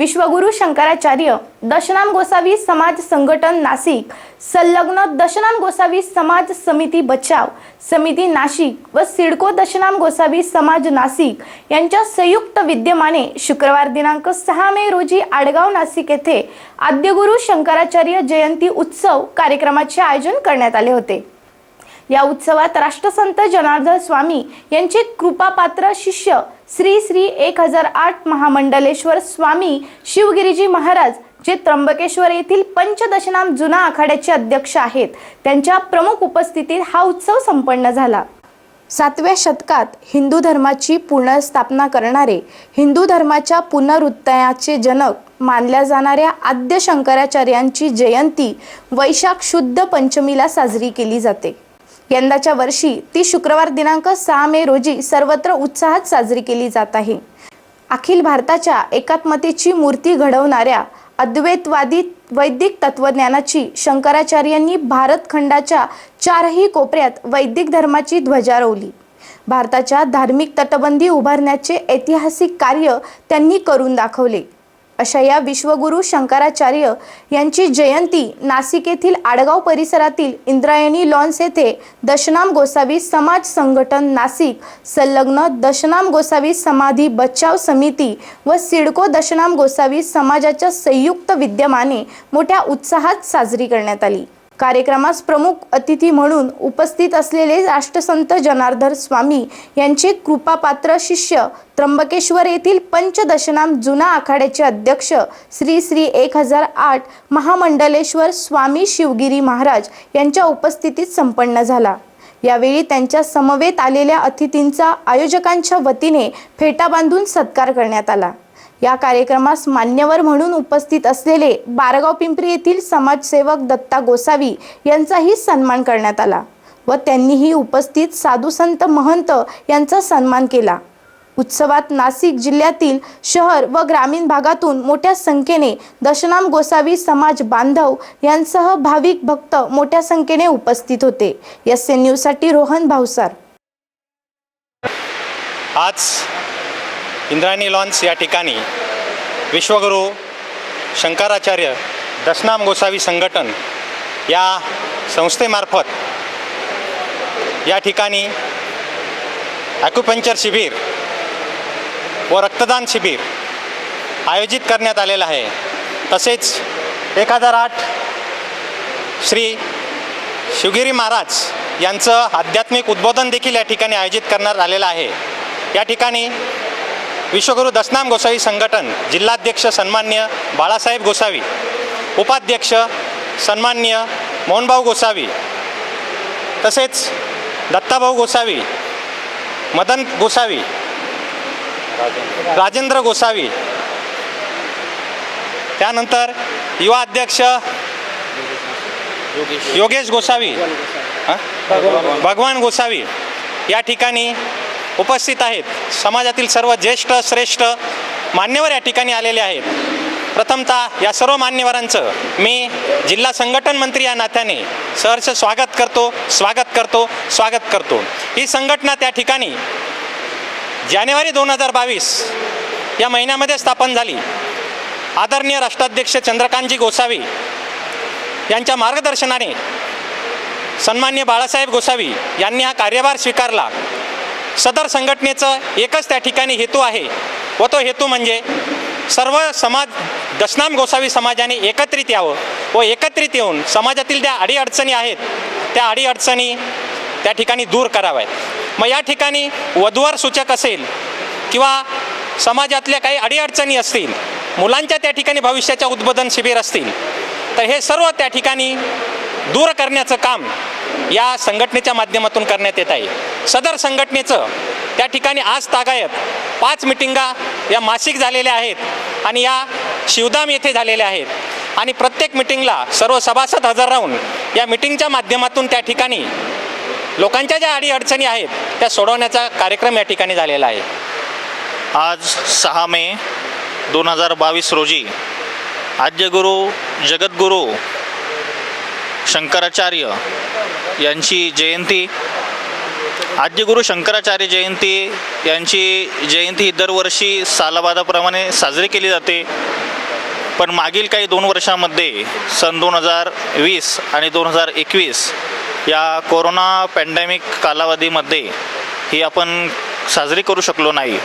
विश्वगुरु शंकराचार्य दशनाम गोसावी समाज संघटन नाशिक संलग्न दशनाम गोसावी समाज समिती बचाव समिती नाशिक व सिडको दशनाम गोसावी समाज नाशिक यांच्या संयुक्त विद्यमाने शुक्रवार दिनांक सहा मे रोजी आडगाव नाशिक येथे आद्यगुरु शंकराचार्य जयंती उत्सव कार्यक्रमाचे आयोजन करण्यात आले होते. या उत्सवात राष्ट्रसंत जनार्दन स्वामी यांचे कृपापात्र शिष्य श्री श्री एक हजार आठ महामंडलेश्वर स्वामी शिवगिरीजी महाराज जे त्र्यंबकेश्वर येथील पंचदशनाम जुना आखाड्याचे अध्यक्ष आहेत त्यांच्या प्रमुख उपस्थितीत हा उत्सव संपन्न झाला. सातव्या शतकात हिंदू धर्माची पुनर्स्थापना करणारे हिंदू धर्माच्या पुनरुत्थानाचे जनक मानल्या जाणाऱ्या आद्य शंकराचार्यांची जयंती वैशाख शुद्ध पंचमीला साजरी केली जाते. यंदाच्या वर्षी ती शुक्रवार दिनांक सहा मे रोजी सर्वत्र उत्साहात साजरी केली जात आहे. अखिल भारताच्या एकात्मतेची मूर्ती घडवणाऱ्या अद्वैतवादी वैदिक तत्वज्ञानाची शंकराचार्यांनी भारतखंडाच्या चारही कोपऱ्यात वैदिक धर्माची ध्वजा रोवली. भारताच्या धार्मिक तटबंदी उभारण्याचे ऐतिहासिक कार्य त्यांनी करून दाखवले. अशा या विश्वगुरु शंकराचार्य यांची जयंती नाशिक येथील आडगाव परिसरातील इंद्रायणी लॉन्स येथे दशनाम गोसावी समाज संघटन नाशिक संलग्न दशनाम गोसावी समाधी बचाव समिती व सिडको दशनाम गोसावी समाजाच्या संयुक्त विद्यमाने मोठ्या उत्साहात साजरी करण्यात आली. कार्यक्रमास प्रमुख अतिथी म्हणून उपस्थित असलेले राष्ट्रसंत जनार्दन स्वामी यांचे कृपापात्र शिष्य त्र्यंबकेश्वर येथील पंचदशनाम जुना आखाड्याचे अध्यक्ष श्री श्री एक हजार आठ महामंडलेश्वर स्वामी शिवगिरी महाराज यांच्या उपस्थितीत संपन्न झाला. यावेळी त्यांच्या समवेत आलेल्या अतिथींचा आयोजकांच्या वतीने फेटा बांधून सत्कार करण्यात आला. या कार्यक्रमास मान्यवर म्हणून उपस्थित असलेले बारगाव पिंपरी येथील समाजसेवक दत्ता गोसावी यांचाही सन्मान करण्यात आला व त्यांनीही उपस्थित साधू संत महंत यांचा सन्मान केला. उत्सवात नाशिक जिल्ह्यातील शहर व ग्रामीण भागातून मोठ्या संख्येने दशनाम गोसावी समाज बांधव यांसह भाविक भक्त मोठ्या संख्येने उपस्थित होते. एस एन न्यूजसाठी रोहन भावसार आज इंद्रायणी लॉन्स या ठिकाणी विश्वगुरू शंकराचार्य दशनाम गोसावी संघटन या संस्थेमार्फत या ठिकाणी ॲक्युपंक्चर शिबिर व रक्तदान शिबिर आयोजित करण्यात आलेलं आहे. तसेच एक हजार आठ श्री शिवगिरी महाराज यांचं आध्यात्मिक उद्बोधन देखील या ठिकाणी आयोजित करण्यात आलेलं आहे. या ठिकाणी विश्वगुरू दसनाम गोसावी संघटन जिल्हाध्यक्ष सन्मान्य बाळासाहेब गोसावी उपाध्यक्ष सन्मान्य मोहनभाऊ गोसावी तसेच दत्ताभाऊ गोसावी मदन गोसावी राजेंद्र गोसावी त्यानंतर युवा अध्यक्ष योगेश गोसावी भगवान गोसावी. या ठिकाणी उपस्थित आहेत. समाजातील सर्व ज्येष्ठ श्रेष्ठ मान्यवर या ठिकाणी आलेले आहेत. प्रथमतः या सर्व मान्यवरांचं मी जिल्हा संघटन मंत्री या नात्याने सहर्ष स्वागत करतो स्वागत करतो स्वागत करतो. ही संघटना त्या ठिकाणी जानेवारी दोन हजार बावीस या महिन्यामध्ये स्थापन झाली. आदरणीय राष्ट्राध्यक्ष चंद्रकांतजी गोसावी यांच्या मार्गदर्शनाने सन्मान्य बाळासाहेब गोसावी यांनी हा कार्यभार स्वीकारला. सदर संघटनेचं एकच त्या ठिकाणी हेतू आहे व तो हेतू म्हणजे सर्व समाज दशनाम गोसावी समाजाने एकत्रित यावं व एकत्रित येऊन समाजातील ज्या अडीअडचणी आहेत त्या अडीअडचणी त्या ठिकाणी दूर कराव्यात. मग या ठिकाणी वधूवर सूचक असेल किंवा समाजातल्या काही अडीअडचणी असतील मुलांच्या त्या ठिकाणी भविष्याच्या उद्बोधन शिबिर असतील तर हे सर्व त्या ठिकाणी दूर करण्याचं काम या संघटनेच्या माध्यमातून करण्यात येत आहे. सदर संघटनेचं त्या ठिकाणी आज तागायत पाच मिटिंगा या मासिक झालेल्या आहेत आणि या शिवधाम येथे झालेल्या आहेत. आणि प्रत्येक मिटिंगला सर्व सभासद हजर राहून या मिटिंगच्या माध्यमातून त्या ठिकाणी लोकांच्या ज्या अडीअडचणी आहेत त्या सोडवण्याचा कार्यक्रम या ठिकाणी झालेला आहे. आज सहा मे दोन हजार बावीस रोजी आद्यगुरू जगद्गुरू शंकराचार्य यांची जयंती आद्यगुरू शंकराचार्य जयंती यांची जयंती ही दरवर्षी सालाबादाप्रमाणे साजरी केली जाते. पण मागील काही दोन वर्षामध्ये सन दोन हजार वीस आणि दोन हजार एकवीस या कोरोना पॅन्डेमिक कालावधीमध्ये ही आपण साजरी करू शकलो नाही.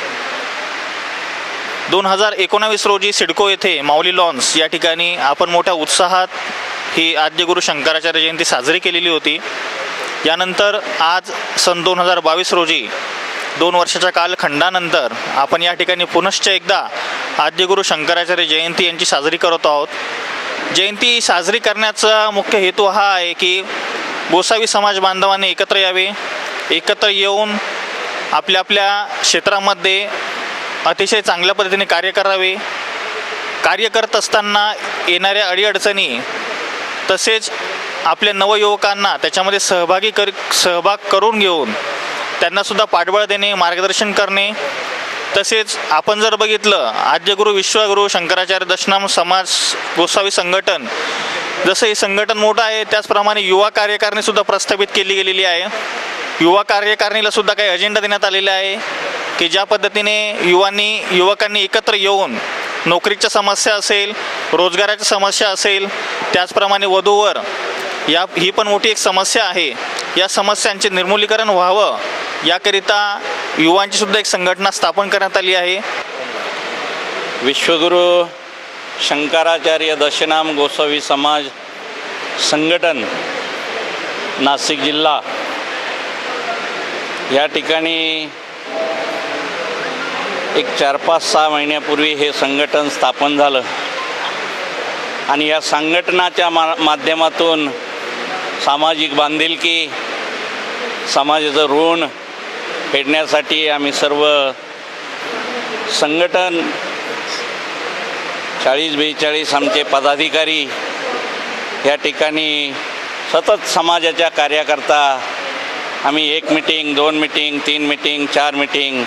दोन हजार एकोणावीस रोजी सिडको येथे माऊली लॉन्स या ठिकाणी आपण मोठ्या उत्साहात ही आद्यगुरू शंकराचार्य जयंती साजरी केलेली होती. यानंतर आज सन दोन हजार बावीस रोजी दोन वर्षाच्या कालखंडानंतर आपण या ठिकाणी पुनश्च एकदा आद्यगुरू शंकराचार्य जयंती यांची साजरी करत आहोत. जयंती साजरी करण्याचा मुख्य हेतू हा आहे की गोसावी समाज बांधवांनी एकत्र यावे एकत्र येऊन आपल्या आपल्या क्षेत्रामध्ये अतिशय चांगल्या पद्धतीने कार्य करावे. कार्य करत असताना येणाऱ्या अडीअडचणी तसेच आपल्या नवयुवकांना त्याच्यामध्ये सहभागी कर सहभाग करून घेऊन त्यांनासुद्धा पाठबळ देणे मार्गदर्शन करणे. तसेच आपण जर बघितलं आद्यगुरू विश्वगुरू शंकराचार्य दशनाम समाज गोसावी संघटन जसं हे संघटन मोठं आहे त्याचप्रमाणे युवा कार्यकारिणीसुद्धा प्रस्थापित केली गेलेली आहे. युवा कार्यकारणीलासुद्धा काही अजेंडा देण्यात आलेला आहे की ज्या पद्धतीने युवांनी युवकांनी एकत्र येऊन नोकरीच्या समस्या असेल रोजगाराच्या समस्या असेल त्याचप्रमाणे वधूवर या ही पण मोठी एक समस्या आहे. या समस्यांचे निर्मूलीकरण व्हावं याकरिता युवांची सुद्धा एक संघटना स्थापन करण्यात आली आहे. विश्वगुरू शंकराचार्य दशनाम गोसावी समाज संघटन नाशिक जिल्हा. या ठिकाणी एक चार पाच सहा महिन्यापूर्वी हे संघटन स्थापन झालं. आणि या संघटनाच्या मा माध्यमातून सामाजिक बांधिलकी समाजाचं ऋण फेडण्यासाठी आम्ही सर्व संघटन चाळीस बेचाळीस आमचे पदाधिकारी या ठिकाणी सतत समाजाच्या कार्याकरता आम्ही एक मिटिंग दोन मिटिंग तीन मिटिंग चार मिटिंग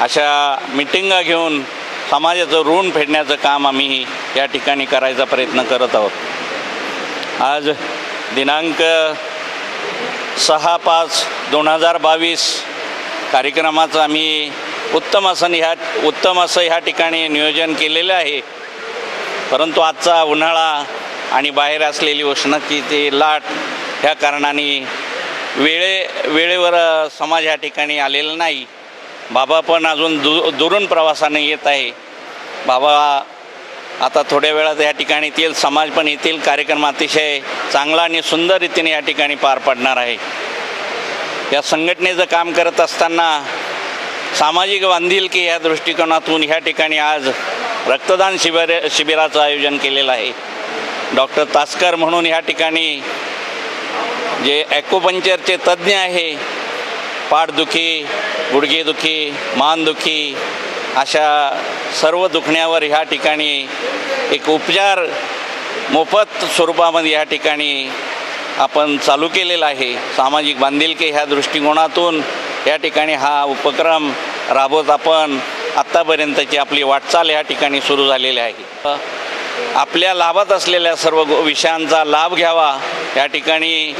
अशा मिटिंगा घेऊन समाजाचं ऋण फेडण्याचं काम आम्ही या ठिकाणी करायचा प्रयत्न करत आहोत. आज दिनांक सहा पाच दोन हजार बावीस कार्यक्रमाचं आम्ही उत्तम असं ह्या उत्तम असं ह्या ठिकाणी नियोजन केलेलं आहे. परंतु आजचा उन्हाळा आणि बाहेर असलेली उष्णतेची ते लाट ह्या कारणाने वेळे वेळेवर समाज ह्या ठिकाणी आलेला नाही. बाबा पण अजून दु दुरून प्रवासाने येत आहे. बाबा आता थोड्या वेळात या ठिकाणी येतील समाज पण येतील कार्यक्रम अतिशय चांगला आणि सुंदर रीतीने या ठिकाणी पार पडणार आहे. या संघटनेचं काम करत असताना सामाजिक बांधिलकी या दृष्टिकोनातून ह्या ठिकाणी आज रक्तदान शिबिर शिबिराचं आयोजन केलेलं आहे. डॉक्टर तास्कर म्हणून ह्या ठिकाणी जे ॲक्युपंक्चरचे तज्ज्ञ आहे पाठदुखी गुडघेदुखी मानदुखी अशा सर्व दुखण्यावर ह्या ठिकाणी एक उपचार मोफत स्वरूपामध्ये या ठिकाणी आपण चालू केलेला आहे. सामाजिक बांधिलकी ह्या दृष्टिकोनातून या ठिकाणी हा उपक्रम राबवत आपण आत्तापर्यंतची आपली वाटचाल या ठिकाणी सुरू झालेली आहे. आपल्या लाभात असलेल्या सर्व विषयांचा लाभ घ्यावा. या ठिकाणी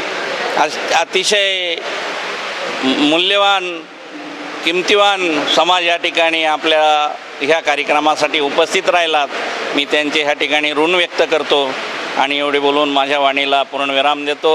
अतिशय मूल्यवान किमतीवान समाज या ठिकाणी आपल्या ह्या कार्यक्रमासाठी उपस्थित राहिलात. मी त्यांचे ह्या ठिकाणी ऋण व्यक्त करतो आणि एवढे बोलून माझ्या वाणीला पूर्णविराम देतो.